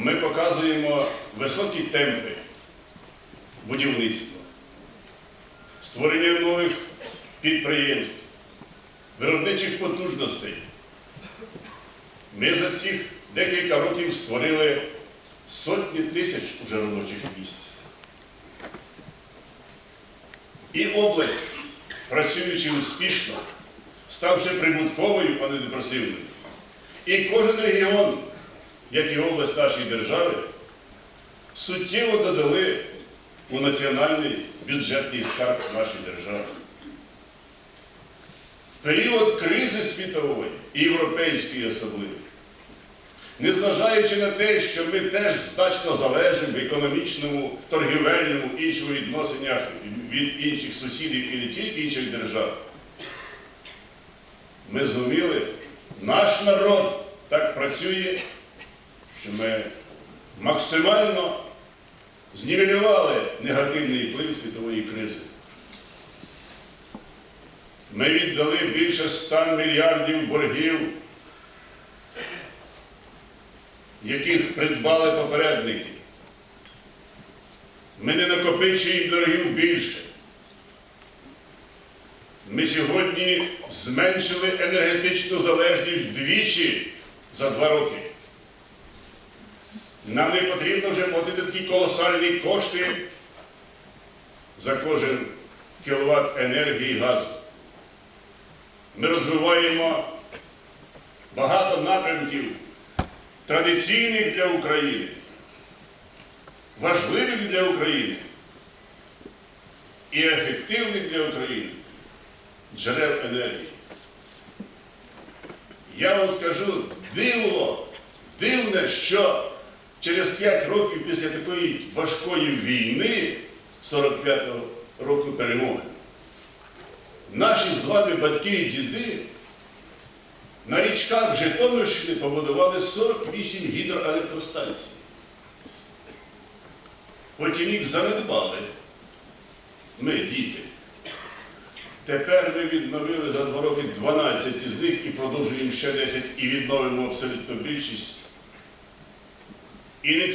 ми показуємо високі темпи будівництва, створення нових підприємств, виробничих потужностей. Ми за цих декілька років створили сотні тисяч уже робочих місць. І область, працюючи успішно, ставши прибутковою, а не депресивною. І кожен регіон, як і область нашої держави, суттєво додали у національний бюджетний скарб нашої держави. Період кризи світової і європейської особливо, незважаючи на те, що ми теж значно залежимо в економічному, торгівельному, іншому відносинах від інших сусідів і не тільки інших держав, ми зуміли, наш народ так працює, що ми максимально знівелювали негативний вплив світової кризи. Ми віддали більше 100 мільярдів боргів, яких придбали попередники. Ми не накопичуємо боргів більше. Ми сьогодні зменшили енергетичну залежність вдвічі за два роки. Нам не потрібно вже платити такі колосальні кошти за кожен кіловат енергії і газу. Ми розвиваємо багато напрямків традиційних для України, важливих для України і ефективних для України джерел енергії. Я вам скажу диво, дивне, що через 5 років після такої важкої війни 45-го року перемоги наші з вами батьки і діди на річках Житомирщини побудували 48 гідроелектростанцій. Потім їх занедбали. Ми, діти. Тепер ми відновили за два роки 12 із них і продовжуємо ще 10 і відновимо абсолютно більшість. І не